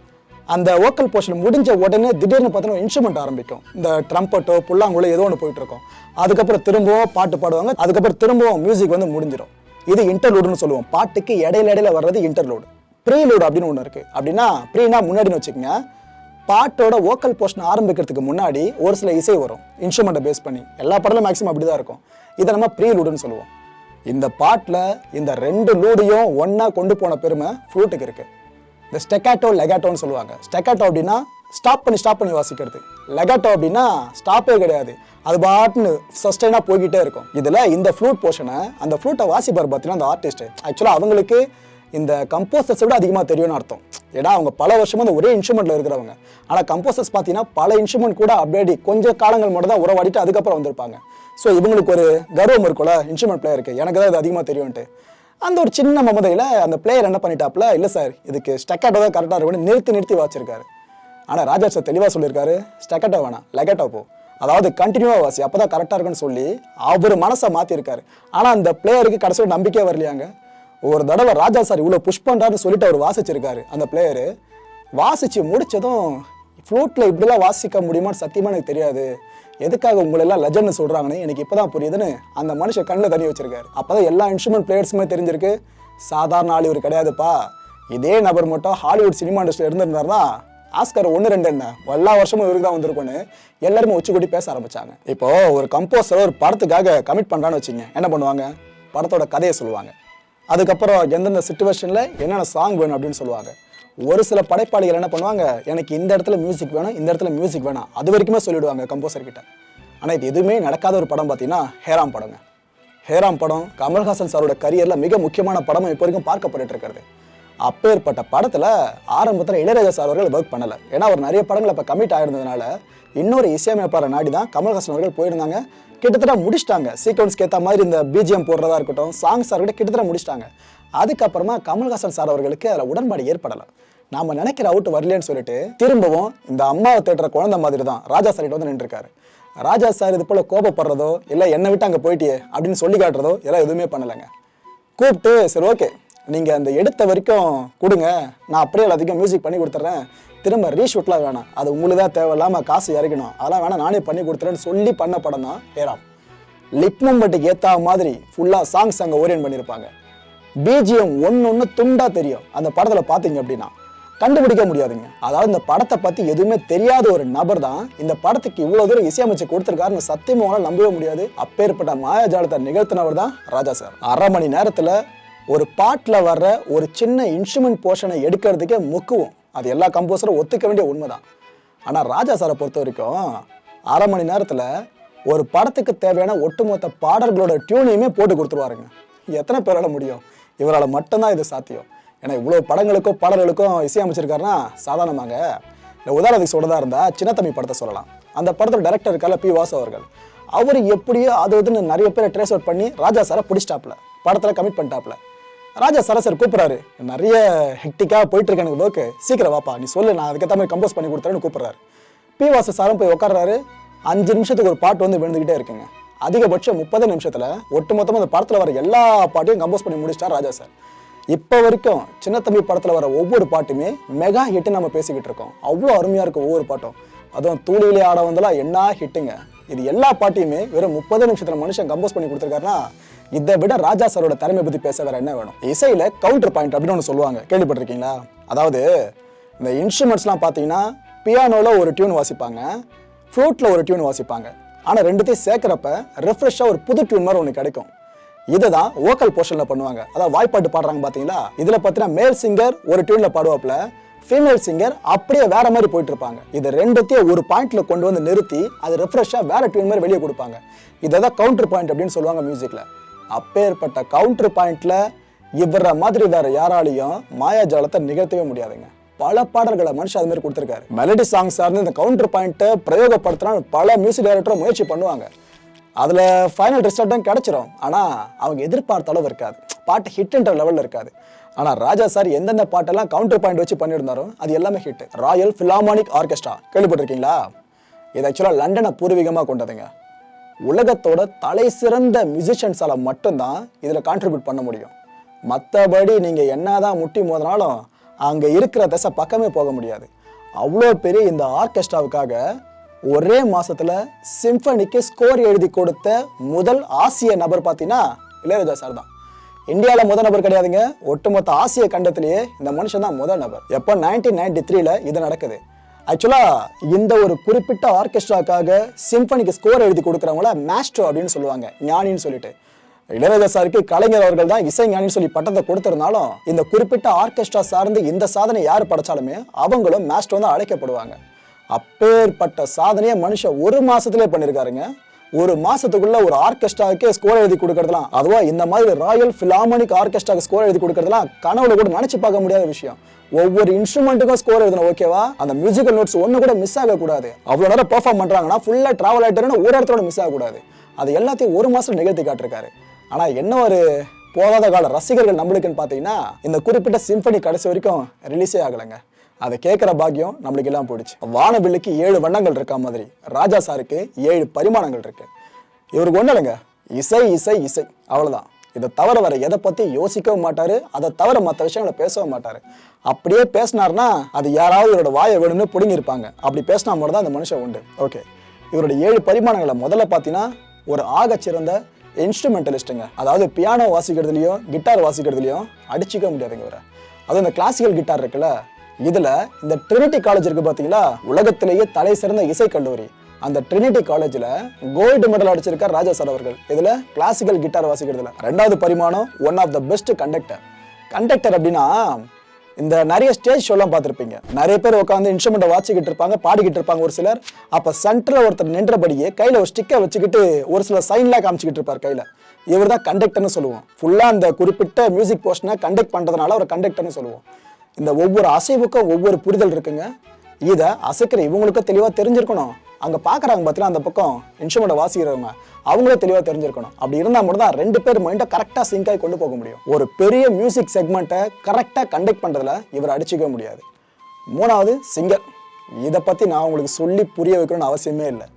அந்த ஓக்கல் போர்ஷன் முடிஞ்ச உடனே திடீர்னு பார்த்தீங்கன்னா இன்ஸ்ட்ருமெண்ட் ஆரம்பிக்கும். இந்த ட்ரம்பட்டோ புல்லாங்குழோ ஏதோ ஒன்று போயிட்டு இருக்கும். அதுக்கப்புறம் திரும்பவும் பாட்டு பாடுவாங்க. அதுக்கப்புறம் திரும்பவும் மியூசிக் வந்து முடிஞ்சிடும் இது இன்டர்லூடுன்னு சொல்லுவோம். பாட்டுக்கு இடையில இடையில வர்றது இன்டர்லூடு ப்ரீலூடு அப்படின்னு ஒன்று இருக்கு. அப்படின்னா ப்ரீனா முன்னாடின்னு வச்சுக்கோங்க. பாட்டோட ஓக்கல் போர்ஷன் ஆரம்பிக்கிறதுக்கு முன்னாடி ஒரு சில இசை வரும். இன்ஸ்ட்ருமெண்ட்டை பேஸ் பண்ணி. எல்லா படலும் மேக்ஸிமம் அப்படி தான் இருக்கும். இதை நம்ம ப்ரீலூடுன்னு சொல்லுவோம். இந்த பாட்டில் இந்த ரெண்டு லூடையும் ஒன்றா கொண்டு போன பெருமை ஃப்ளூட்டுக்கு இருக்குது இந்த ஸ்டெக்காட்டோ லெகாட்டோன்னு சொல்லுவாங்க. ஸ்டெக்காட்டோ அப்படின்னா ஸ்டாப் பண்ணி ஸ்டாப் பண்ணி வாசிக்கிறது லெகாட்டோ அப்படின்னா ஸ்டாப்பே கிடையாது. அது பாட்டுன்னு சஸ்டைனாக போய்கிட்டே இருக்கும். இதில் இந்த ஃப்ளூட் போர்ஷனை அந்த ஃப்ளூட்டை வாசிப்பார் பார்த்தீங்கன்னா அந்த ஆர்டிஸ்ட் ஆக்சுவலாக அவங்களுக்கு இந்த கம்போசர்ஸை விட அதிகமாக தெரியும்னு அர்த்தம். ஏன்னா அவங்க பல வருஷமா அந்த ஒரே இன்ஸ்ட்ருமெண்ட்டில் இருக்கிறவங்க. ஆனால் கம்போசர்ஸ் பார்த்தீங்கன்னா பல இன்ஸ்ட்ருமெண்ட் கூட அப்டேடி கொஞ்சம் காலங்கள் மட்டும் தான் உறவாடிட்டு அதுக்கப்புறம் வந்திருப்பாங்க. ஸோ இவங்களுக்கு ஒரு கர்வம் இருக்கும்ல இன்ஸ்ட்ருமெண்ட் பிளேயருக்கு எனக்கு தான் இது அதிகமாக தெரியும்ட்டு அந்த ஒரு சின்ன மமதையில் அந்த பிளேயர் என்ன பண்ணிட்டாப்ல இல்லை சார் இதுக்கு ஸ்டெக்காட்டோ தான் கரெக்டாக இருக்கும்னு நிறுத்தி நிறுத்தி வாச்சிருக்காரு. ஆனால் ராஜா சார் தெளிவாக சொல்லியிருக்காரு ஸ்டெக்கட்டோ வேணாம் லெகட்டோ போ. அதாவது கண்டினியூவாக வாசி அப்போ தான் கரெக்டாக இருக்குன்னு சொல்லி அவர் மனசை மாற்றிருக்காரு ஆனால் அந்த பிளேயருக்கு கடைசியில் நம்பிக்கையே வரலையாங்க. ஒரு தடவை ராஜா சார் இவ்வளோ புஷ் பண்ணுறாருன்னு சொல்லிட்டு அவர் வாசிச்சிருக்காரு. அந்த பிளேயரு வாசித்து முடிச்சதும் ஃப்ளூட்டில் இப்படிலாம் வாசிக்க முடியுமான்னு சத்தியமாக எனக்கு தெரியாது. எதுக்காக உங்களெல்லாம் லெஜன்னு சொல்கிறாங்கன்னு எனக்கு இப்போ தான் புரியுதுன்னு அந்த மனுஷன் கண்ணில் தண்ணி வச்சிருக்காரு. அப்போ தான் எல்லா இன்ஸ்ட்ருமெண்ட் பிளேயர்ஸுமே தெரிஞ்சிருக்கு. சாதாரண ஆள் இவர் கிடையாதுப்பா. இதே நபர் மட்டும் ஹாலிவுட் சினிமா இண்டஸ்ட்ரியில் இருந்திருந்தாருன்னா ஆஸ்கர் ஒன்று ரெண்டு என்ன? எல்லா வருஷமும் இவருக்கு தான் வந்திருக்கும்னு எல்லாருமே உச்சி கூட்டி பேச ஆரம்பிச்சாங்க. இப்போ ஒரு கம்போசர் ஒரு படத்துக்காக கமிட் பண்ணுறான்னு வச்சுங்க என்ன பண்ணுவாங்க? படத்தோட கதையை சொல்லுவாங்க. அதுக்கப்புறம் எந்தெந்த சுச்சுவேஷனில் என்னென்ன சாங் வேணும் அப்படின்னு சொல்லுவாங்க. ஒரு சில படைப்பாளிகள் என்ன பண்ணுவாங்க? எனக்கு இந்த இடத்துல மியூசிக் வேணும் இந்த இடத்துல மியூசிக் வேணும். அது வரைக்குமே சொல்லிடுவாங்க கம்போசர் கிட்ட. ஆனால் இது எதுவுமே நடக்காத ஒரு படம் பார்த்தீங்கன்னா ஹேராம் படங்க. ஹேராம் படம் கமல்ஹாசன் சாரோட கரியரில் மிக முக்கியமான படமும் இப்போ வரைக்கும் பார்க்கப்பட்டு இருக்கிறது. அப்பேற்பட்ட படத்தில் ஆரம்பத்தில் இளையராஜா சார் அவர்கள் ஒர்க் பண்ணலை. ஏன்னா அவர் நிறைய படங்கள் இப்போ கமிட் ஆயிருந்ததுனால இன்னொரு இசையமைப்பாளர் நாடி தான் கமல்ஹாசன் அவர்கள் போயிருந்தாங்க. கிட்டத்தட்ட முடிச்சிட்டாங்க. சீக்வன்ஸ்க்கு ஏற்ற மாதிரி இந்த பிஜிஎம் போடுறதா இருக்கட்டும் சாங்ஸ் கிட்ட கிட்டத்தட்ட முடிச்சிட்டாங்க. அதுக்கப்புறமா கமல்ஹாசன் சார் அவர்களுக்கு அதில் உடன்பாடு ஏற்படலை. நாம நினைக்கிற அவுட் வரலன்னு சொல்லிட்டு திரும்பவும் இந்த அம்மாவை தேடுற குழந்தை மாதிரி தான் ராஜா சாரிட்ட கிட்ட வந்து நின்றுருக்காரு. ராஜா சார் இது போல கோபப்படுறதோ இல்லை என்னை விட்டு அங்கே போயிட்டியே அப்படின்னு சொல்லி காட்டுறதோ எல்லாம் எதுவுமே பண்ணலைங்க. கூப்பிட்டு சரி ஓகே நீங்கள் அந்த எடுத்த வரைக்கும் கொடுங்க. நான் அப்படியே எல்லாத்துக்கும் மியூசிக் பண்ணி கொடுத்துட்றேன் திரும்ப ரீஷூட்லாம் வேணாம். அது உங்களுக்கு தான் தேவையில்லாமல் காசு இறக்கணும். அதெல்லாம் வேணாம் நானே பண்ணி கொடுத்துறேன்னு சொல்லி பண்ண படம் தான் ஏறாம். லிப் மூமெண்ட்டுக்கு ஏற்ற மாதிரி ஃபுல்லாக சாங்ஸ் அங்கே ஓரியன் பண்ணியிருப்பாங்க பிஜிஎம் ஒன்று ஒன்று துண்டாக தெரியும். அந்த படத்தில் பார்த்தீங்க அப்படின்னா. கண்டுபிடிக்க முடியாதுங்க. அதாவது இந்த படத்தை பற்றி எதுவுமே தெரியாத ஒரு நபர் தான் இந்த படத்துக்கு இவ்வளோ தூரம் இசையமைச்சு கொடுத்துருக்காருன்னு சத்தியமாக நம்பவே முடியாது. அப்பேற்பட்ட மாயாஜாலத்தை நிகழ்த்தினவர் தான் ராஜா சார். அரை மணி நேரத்தில் ஒரு பாட்டில் வர்ற ஒரு சின்ன இன்ஸ்ட்ருமெண்ட் போர்ஷனை எடுக்கிறதுக்கே முக்குவோம். அது எல்லா கம்போசரும் ஒத்துக்க வேண்டிய உண்மைதான். ஆனால் ராஜா சாரை பொறுத்த வரைக்கும் அரை மணி நேரத்தில் ஒரு படத்துக்கு தேவையான ஒட்டுமொத்த பாடல்களோட டியூனையுமே போட்டு கொடுத்துருவாருங்க. எத்தனை பேரால முடியும்? இவரால் மட்டும்தான் இது சாத்தியம். ஏன்னா இவ்வளோ படங்களுக்கும் பாடல்களுக்கும் இசையமைச்சிருக்காருன்னா சாதாரணமாங்க. இந்த உதாரணத்துக்கு சொல்கிறதா இருந்தால் சின்னத்தம்பி படத்தை சொல்லலாம். அந்த படத்தோட டைரக்டர் இருக்கால பி. வாசு அவர்கள். அவர் எப்படியோ அது இதுன்னு நிறைய பேரை ட்ரேஸ் அவுட் பண்ணி ராஜா சாரை பிடிச்சிட்டாப்ல படத்தில் கமிட் பண்ணிட்டாப்ல ராஜா சார சார் கூப்பிட்றாரு. நிறைய ஹெக்டிக்காக போயிட்டு இருக்கு எனக்கு ஒர்க்கு சீக்கிரம் வாப்பா நீ சொல்லு நான் அதுக்கேற்ற மாதிரி கம்போஸ் பண்ணி கொடுத்துறேன்னு கூப்பிட்றாரு. பி. வாசு சாரும் போய் உட்கார்றாரு அஞ்சு நிமிஷத்துக்கு ஒரு பாட்டு வந்து விழுந்துக்கிட்டே இருக்குங்க. அதிகபட்சம் முப்பது நிமிஷத்தில் ஒட்டுமொத்தமாக அந்த படத்தில் வர எல்லா பாட்டையும் கம்போஸ் பண்ணி முடிச்சிட்டார் ராஜா சார். இப்போ வரைக்கும் சின்ன தம்பி படத்தில் வர ஒவ்வொரு பாட்டுமே மெகா ஹிட்டு நம்ம பேசிக்கிட்டு இருக்கோம். அவ்வளோ அருமையாக இருக்கும் ஒவ்வொரு பாட்டும். அதுவும் தூளிலே ஆட வந்தெல்லாம் என்ன ஹிட்டுங்க இது எல்லா பாட்டையுமே வெறும் முப்பது நிமிஷத்தில் மனுஷன் கம்போஸ் பண்ணி கொடுத்துருக்காருன்னா இதை விட ராஜா சாரோட திறமை பற்றி பேச வேற என்ன வேணும்? இசையில் கவுண்டர் பாயிண்ட் அப்படின்னு ஒன்று சொல்லுவாங்க. கேள்விப்பட்டிருக்கீங்களா? அதாவது இந்த இன்ஸ்ட்ருமெண்ட்ஸ்லாம் பார்த்தீங்கன்னா பியானோவில் ஒரு டியூன் வாசிப்பாங்க ஃப்ளூட்டில் ஒரு டியூன் வாசிப்பாங்க. ஆனால் ரெண்டுத்தையும் சேர்க்குறப்ப ரெஃப்ரெஷ்ஷாக ஒரு புது டியூன் மாதிரி ஒன்று கிடைக்கும். இதை தான் வோக்கல் போர்ஷனில் பண்ணுவாங்க. அதாவது வாய்ப்பாட்டு பாடுறாங்க பார்த்தீங்களா இதில் பார்த்தீங்கன்னா மேல் சிங்கர் ஒரு டியூனில் பாடுவாப்புல. ஃபீமேல் சிங்கர் அப்படியே வேற மாதிரி போயிட்டு இருப்பாங்க இது ரெண்டுத்தையும் ஒரு பாயிண்ட்ல கொண்டு வந்து நிறுத்தி அது ரெஃப்ரெஷ்ஷாக வேற டியூன் மாதிரி வெளியே கொடுப்பாங்க. இதை தான் கவுண்டர் பாயிண்ட் அப்படின்னு சொல்லுவாங்க மியூசிக்கில் அப்பேற்பட்ட கவுண்டர் பாயிண்ட்ல இவர மாதிரி வேற யாராலையும் மாயாஜாலத்தை நிகழ்த்தவே முடியாதுங்க. பல பாடல்களை மனுஷன் அது மாதிரி கொடுத்துருக்காரு. மெலடி சாங்ஸ் சார்ந்து இந்த கவுண்டர் பாயிண்ட்டை பிரயோகப்படுத்தினா பல மியூசிக் டைரக்டரும் முயற்சி பண்ணுவாங்க. அதில் ஃபைனல் ரிசல்ட்டும் கிடச்சிரும். ஆனால் அவங்க எதிர்பார்த்த அளவு இருக்காது. பாட்டு ஹிட்ன்ற லெவலில் இருக்காது. ஆனால் ராஜா சார் எந்தெந்த பாட்டெல்லாம் கவுண்டர் பாயிண்ட் வச்சு பண்ணியிருந்தாரோ அது எல்லாமே ஹிட் ராயல் ஃபிலாமானிக் ஆர்கெஸ்ட்ரா கேள்விப்பட்டிருக்கீங்களா? இது ஆக்சுவலாக லண்டனை பூர்வீகமாக கொண்டதுங்க. உலகத்தோட தலை சிறந்த மியூசிஷியன்ஸால் மட்டும்தான் இதில் கான்ட்ரிபியூட் பண்ண முடியும். மற்றபடி நீங்கள் என்னதான் முட்டி மோதினாலும் அங்கே இருக்கிற தசை பக்கமே போக முடியாது. அவ்வளோ பெரிய இந்த ஆர்கெஸ்ட்ராவுக்காக ஒரே மாசத்துல சிம்பனிக்கு ஸ்கோர் எழுதி கொடுத்த முதல் ஆசிய நபர் பார்த்தீங்கன்னா இளையராஜா சார் தான். இந்தியாவில் முதல் நபர் கிடையாதுங்க. ஒட்டுமொத்த ஆசிய கண்டத்திலேயே இந்த மனுஷன் தான் முதல் நபர். எப்போ? நைன்டீன் நைன்டி த்ரீல இது நடக்குது. ஆக்சுவலாக இந்த ஒரு குறிப்பிட்ட ஆர்கெஸ்ட்ராக்காக சிம்பனிக்கு ஸ்கோர் எழுதி கொடுக்குறவங்கள மேஸ்ட்ரோ அப்படின்னு சொல்லுவாங்க. ஞானின்னு சொல்லிட்டு. இளையராஜா சாருக்கு கலைஞர் அவர்கள் தான் இசை ஞானின்னு சொல்லி பட்டத்தை கொடுத்திருந்தாலும் இந்த குறிப்பிட்ட ஆர்கெஸ்ட்ரா சார்ந்து இந்த சாதனை யார் படைச்சாலுமே அவங்களும் மாஸ்ட்ரோ தான் அழைக்கப்படுவாங்க. அப்பேற்பட்ட சாதனையை மனுஷன் ஒரு மாசத்திலே பண்ணியிருக்காருங்க ஒரு மாசத்துக்குள்ள ஒரு ஆர்கெஸ்ட்ராவுக்கே ஸ்கோர் எழுதி கொடுக்கறதுலாம். அதுவா இந்த மாதிரி ராயல் பிலாமனிக் ஆர்கெஸ்ட்ராக்கு ஸ்கோர் எழுதி கொடுக்கறதுலாம் கனவுல கூட நினைச்சு பார்க்க முடியாத விஷயம். ஒவ்வொரு இன்ஸ்ட்ருமெண்ட்டுக்கும் ஸ்கோர் எழுதணும் ஓகேவா அந்த மியூசிக்கல் நோட்ஸ் ஒன்று கூட மிஸ் ஆகக்கூடாது. அவ்வளோ நேரம் பெர்ஃபார்ம் பண்றாங்கன்னா ஃபுல்லாக டிராவல் ஆகிட்டு ஒரு இடத்தோட மிஸ் ஆகக்கூடாது. அது எல்லாத்தையும் ஒரு மாசம் நிகழ்த்தி காட்டிருக்காரு. ஆனா என்ன ஒரு போதாத கால ரசிகர்கள் நம்மளுக்குன்னு பார்த்தீங்கன்னா இந்த குறிப்பிட்ட சிம்பனி கடைசி வரைக்கும் ரிலீஸே ஆகலைங்க. அதை கேட்குற பாக்கியம் நம்மளுக்கு எல்லாம் போயிடுச்சு. வானவில்லுக்கு ஏழு வண்ணங்கள் இருக்கா மாதிரி. ராஜா சாருக்கு ஏழு பரிமாணங்கள் இருக்கு. இவருக்கு ஒன்றும் இல்லைங்க. இசை இசை இசை. அவ்வளோதான் இதை தவிர வர எதை பற்றி யோசிக்கவும் மாட்டார். அதை தவிர மற்ற விஷயங்களை பேசவும் மாட்டார். அப்படியே பேசினார்னா அது யாராவது இவரோட வாயை வேணும்னு பிடுங்கியிருப்பாங்க அப்படி பேசினா மட்டும் தான் அந்த மனுஷன் உண்டு. ஓகே இவரோட ஏழு பரிமாணங்களை முதல்ல பார்த்தீங்கன்னா ஒரு ஆகச்சிறந்த இன்ஸ்ட்ருமெண்டலிஸ்ட்டுங்க அதாவது பியானோ வாசிக்கிறதுலையும் கிட்டார் வாசிக்கிறதுலையும் அடிச்சுக்க முடியாதுங்க இவரை. அதுவும் இந்த கிளாசிக்கல் கிட்டார் இருக்குல்ல இதுல இந்த ட்ரினிட்டி காலேஜ் இருக்கு பாத்தீங்களா உலகத்திலேயே தலை சிறந்த இசை கல்லூரி. அந்த ட்ரினிட்டி காலேஜ்ல கோல்டு மெடல் அடிச்சிருக்கார் ராஜா சார் அவர்கள். இதில் கிளாசிக்கல் கிட்டார் வாசிக்கிறதுல. ரெண்டாவது பரிமாணம் one of the best conductor conductor அப்படின்னா இந்த நிறைய ஸ்டேஜ் ஷோலாம் பார்த்துருப்பீங்க. நிறைய பேர் உட்காந்து இன்ஸ்ட்ருமெண்ட்டை வாசிக்கிட்டு இருப்பாங்க பாடிக்கிட்டு இருப்பாங்க ஒரு சிலர். அப்போ சென்டரில் ஒருத்தர் நின்றபடியே கையில் ஒரு ஸ்டிக்கை வச்சுக்கிட்டு ஒரு சில சைன்லாம் காமிச்சிக்கிட்டு இருப்பார் கையில். இவர் தான் கண்டக்டர்னு சொல்லுவோம். ஃபுல்லாக அந்த குறிப்பிட்ட மியூசிக் போர்ஷனை கண்டக்ட் பண்ணுறதுனால ஒரு கண்டக்டர்னு சொல்லுவோம். இந்த ஒவ்வொரு அசைவுக்கும் ஒவ்வொரு புரிதல் இருக்குங்க. இதை அசைக்கிற இவங்களுக்கும் தெளிவாக தெரிஞ்சிருக்கணும். அங்கே பார்க்குறாங்க பார்த்தீங்கன்னா அந்த பக்கம் இன்ஸ்ட்ருமெண்ட்டை வாசிக்கிறவங்க அவங்களே தெளிவாக தெரிஞ்சிருக்கணும். அப்படி இருந்தால் மட்டும் தான் ரெண்டு பேர் மைண்டை கரெக்டாக சிங்க் ஆகி கொண்டு போக முடியும். ஒரு பெரிய மியூசிக் செக்மெண்ட்டை கரெக்டாக கண்டக்ட் பண்ணுறதுல இவர் அடிச்சிக்கவே முடியாது. மூணாவது சிங்கர் இதை பற்றி நான் உங்களுக்கு சொல்லி புரிய வைக்கணும்னு அவசியமே இல்லை.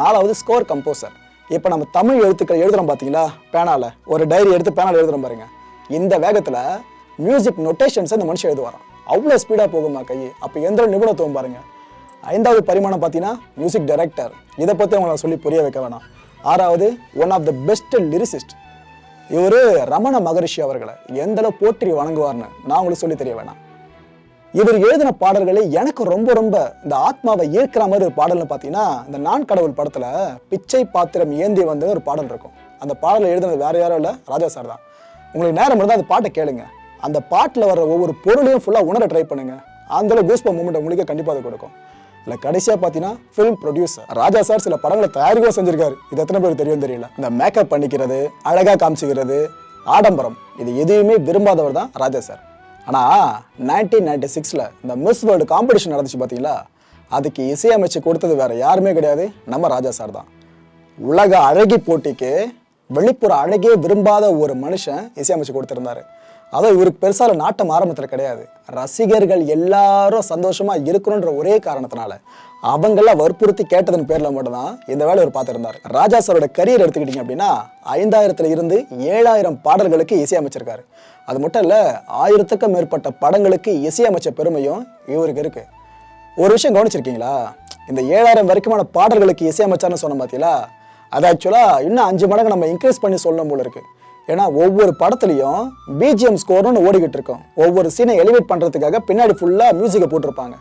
நாலாவது ஸ்கோர் கம்போசர் இப்போ நம்ம தமிழ் எழுத்துக்கள் எழுதுகிறோம் பார்த்தீங்களா பேனாவில் ஒரு டைரி எடுத்து பேனால் எழுதுறோம் பாருங்க. இந்த வேகத்தில் மியூசிக் நொட்டேஷன்ஸ் இந்த மனுஷன் எழுதுவாராம். அவ்வளோ ஸ்பீடாக போகுமா கை அப்போ எந்த நிபுணத்துவம் பாருங்கள் ஐந்தாவது பரிமாணம் பார்த்தீங்கன்னா மியூசிக் டைரக்டர் இதை பற்றி உங்களை சொல்லி புரிய வைக்க வேணாம். ஆறாவது one of the best lyricist இவர் ரமண மகரிஷி அவர்களை எந்த அளவு போற்றி வணங்குவார்னு நான் உங்களுக்கு சொல்லி தெரிய வேணாம். இவர் எழுதின பாடல்களே எனக்கு ரொம்ப ரொம்ப இந்த ஆத்மாவை ஈர்க்கிற மாதிரி ஒரு பாடல்னு பார்த்தீங்கன்னா இந்த நான் கடவுள் படத்தில் பிச்சை பாத்திரம் ஏந்தி வந்த ஒரு பாடல் இருக்கும். அந்த பாடலை எழுதினது வேற யாரும் இல்லை ராஜா சார் தான். உங்களுக்கு நேரம் இருந்தால் அந்த பாட்டை கேளுங்க. அந்த பாட்டில் வர ஒவ்வொரு பொருளையும் ஃபுல்லாக உணர ட்ரை பண்ணுங்க. அந்த கூஸ்ப மூமெண்ட் உங்களுக்கு கண்டிப்பாக அது கொடுக்கும். இல்லை கடைசியாக பார்த்தீங்கன்னா ஃபிலிம் ப்ரொடியூசர் ராஜா சார் சில படங்களை தயாரிக்கவும் செஞ்சிருக்காரு. இது எத்தனை பேர் தெரியும் தெரியல. இந்த மேக்கப் பண்ணிக்கிறது அழகாக காமிச்சிக்கிறது ஆடம்பரம். இது எதையுமே விரும்பாதவர் தான் ராஜா சார். ஆனால் நைன்டீன் நைன்டி சிக்ஸில் இந்த மிஸ் வேர்ல்டு காம்படிஷன் நடந்துச்சு பார்த்தீங்களா அதுக்கு இசையமைச்சு கொடுத்தது வேறு யாருமே கிடையாது. நம்ம ராஜா சார் தான். உலக அழகி போட்டிக்கு வெளிப்புற அழகே விரும்பாத ஒரு மனுஷன் இசையமைச்சு கொடுத்துருந்தாரு. அதுவும் இவருக்கு பெருசால நாட்டம் ஆரம்பத்தில் கிடையாது. ரசிகர்கள் எல்லாரும் சந்தோஷமா இருக்கணுன்ற ஒரே காரணத்தினால அவங்கெல்லாம் வற்புறுத்தி கேட்டதன் பேரில் மட்டும்தான் இந்த வேலை அவர் பார்த்துருந்தார். ராஜா சாரோட கரியர் எடுத்துக்கிட்டீங்க அப்படின்னா ஐந்தாயிரத்துல இருந்து ஏழாயிரம் பாடல்களுக்கு இசையமைச்சிருக்காரு. அது மட்டும் இல்லை ஆயிரத்துக்கும் மேற்பட்ட படங்களுக்கு இசையமைச்ச பெருமையும் இவருக்கு இருக்கு. ஒரு விஷயம் கவனிச்சிருக்கீங்களா? இந்த ஏழாயிரம் வரைக்குமான பாடல்களுக்கு இசையமைச்சார்னு சொன்ன பார்த்தீங்களா அது ஆக்சுவலாக இன்னும் அஞ்சு மடங்கு நம்ம இன்க்ரீஸ் பண்ணி சொல்லணும் போல இருக்குது ஏன்னா ஒவ்வொரு படத்துலையும் பிஜிஎம் ஸ்கோர்னு ஓடிக்கிட்டு இருக்கோம். ஒவ்வொரு சீனை எலிவேட் பண்ணுறதுக்காக பின்னாடி ஃபுல்லாக மியூசிக்கை போட்டிருப்பாங்க.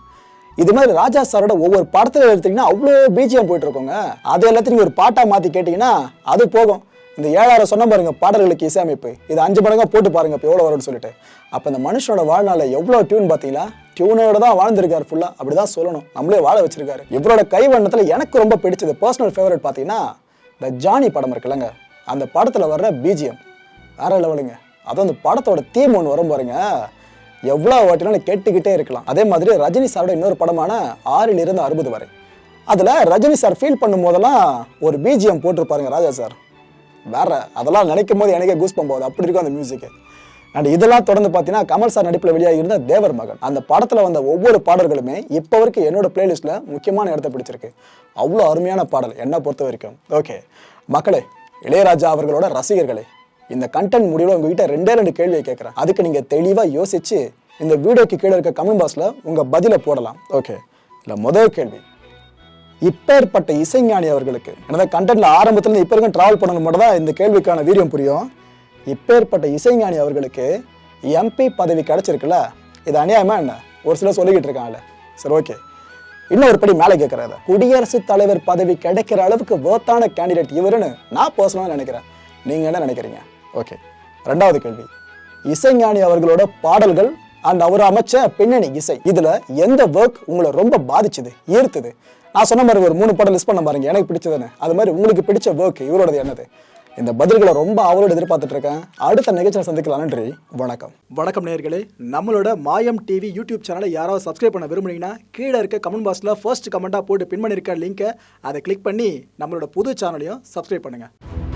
இது மாதிரி ராஜா சாரோட ஒவ்வொரு படத்தில் எடுத்தீங்கன்னா அவ்வளோ பிஜிஎம் போயிட்டுருக்கோங்க. அது எல்லாத்தையும் ஒரு பாட்டாக மாற்றி கேட்டிங்கன்னா அது போகும். இந்த ஏழாயிரம் சொன்ன பாருங்க பாடல்களுக்கு இசையமைப்பு. இது அஞ்சு மடங்காக போட்டு பாருங்க இப்போ எவ்வளோ வரும்னு சொல்லிட்டு. அப்போ இந்த மனுஷனோட வாழ்நாளில் எவ்வளோ டியூன் பார்த்தீங்களா? டியூனோட தான் வாழ்ந்திருக்காரு ஃபுல்லாக அப்படி தான் சொல்லணும். நம்மளே வாழ வச்சிருக்காரு. இவரோட கைவண்ணத்தில் எனக்கு ரொம்ப பிடிச்சது பர்சனல் ஃபேவரட் பார்த்தீங்கன்னா இந்த ஜானி படம் இருக்குல்லங்க. அந்த படத்தில் வர்ற பிஜிஎம் வேற லெவலுங்க. அதுவும் அந்த படத்தோட தீம் ஒன்று வரும் பாருங்க. எவ்வளோ வாட்டினாலும் கேட்டுக்கிட்டே இருக்கலாம். அதே மாதிரி ரஜினி சாரோட இன்னொரு படமான ஆறில் இருந்து அறுபது வரை. அதில் ரஜினி சார் ஃபீல் பண்ணும் போதெல்லாம் ஒரு பிஜிஎம் போட்டிருப்பாருங்க ராஜா சார். வேற அதெல்லாம் நினைக்கும் போது எனக்கே கூஸ் போகுது அப்படி இருக்கும் அந்த மியூசிக்கு அண்ட் இதெல்லாம் தொடர்ந்து பார்த்தீங்கன்னா கமல் சார் நடிப்பில் வெளியாகி இருந்த தேவர் மகன். அந்த படத்தில் வந்த ஒவ்வொரு பாடல்களுமே இப்போ வரைக்கும் என்னோட பிளேலிஸ்ட்டில் முக்கியமான இடத்த பிடிச்சிருக்கு. அவ்வளோ அருமையான பாடல் என்னை பொறுத்த வரைக்கும். ஓகே மக்களே இளையராஜா அவர்களோட ரசிகர்களே இந்த கண்டென்ட் முடிவில் உங்ககிட்ட ரெண்டே ரெண்டு கேள்வியை கேட்குறேன் அதுக்கு நீங்கள் தெளிவாக யோசித்து இந்த வீடியோக்கு கீழே இருக்க கமெண்ட் பாக்ஸில் உங்கள் பதிலை போடலாம். ஓகே இல்லை முதல் கேள்வி. இப்பேற்பட்ட இசைஞானி அவர்களுக்கு எனது கண்டென்ட்ல ஆரம்பத்தில் இப்போ வரைக்கும் ட்ராவல் பண்ணவங்க மட்டும் தான் இந்த கேள்விக்கான வீரியம் புரியும்? இப்பேற்பட்ட இசைஞானி அவர்களுக்கு எம்பி பதவி கிடைச்சிருக்குல்ல? இது அநியாயமா என்ன? ஒரு சிலர் சொல்லிக்கிட்டு இருக்காங்கல்ல. சரி ஓகே இன்னும் ஒரு படி மேலே கேட்குறாரு குடியரசுத் தலைவர் பதவி கிடைக்கிற அளவுக்கு வேர்த்தான கேண்டிடேட் இவருன்னு நான் பர்சனலாக நினைக்கிறேன். நீங்கள் என்ன நினைக்கிறீங்க? ஓகே ரெண்டாவது கேள்வி. இசைஞானி அவர்களோட பாடல்கள் அண்ட் அவர் அமைச்ச பின்னணி இசை இதில் எந்த ஒர்க் உங்களை ரொம்ப பாதிச்சுது ஈர்த்துது? நான் சொன்ன மாதிரி ஒரு மூணு பாடல் லிஸ்ட் பண்ண பாருங்க எனக்கு பிடிச்சதுன்னு அது மாதிரி உங்களுக்கு பிடிச்ச ஒர்க் இவரோடது என்னது? இந்த பதில்களை ரொம்ப அவரோட எதிர்பார்த்துட்டு இருக்கேன். அடுத்த நிகழ்ச்சியில் சந்திக்கலாம். நன்றி வணக்கம். வணக்கம் நேர்களே நம்மளோட மாயம் டிவி யூடியூப் சேனலை யாராவது சப்ஸ்கிரைப் பண்ண விரும்புனீங்கன்னா கீழே இருக்க கமெண்ட் பாக்ஸில் ஃபர்ஸ்ட் கமெண்ட்டாக போட்டு பின் பண்ணியிருக்க லிங்க்கை அதை கிளிக் பண்ணி நம்மளோட புது சேனலையும் சப்ஸ்கிரைப் பண்ணுங்கள்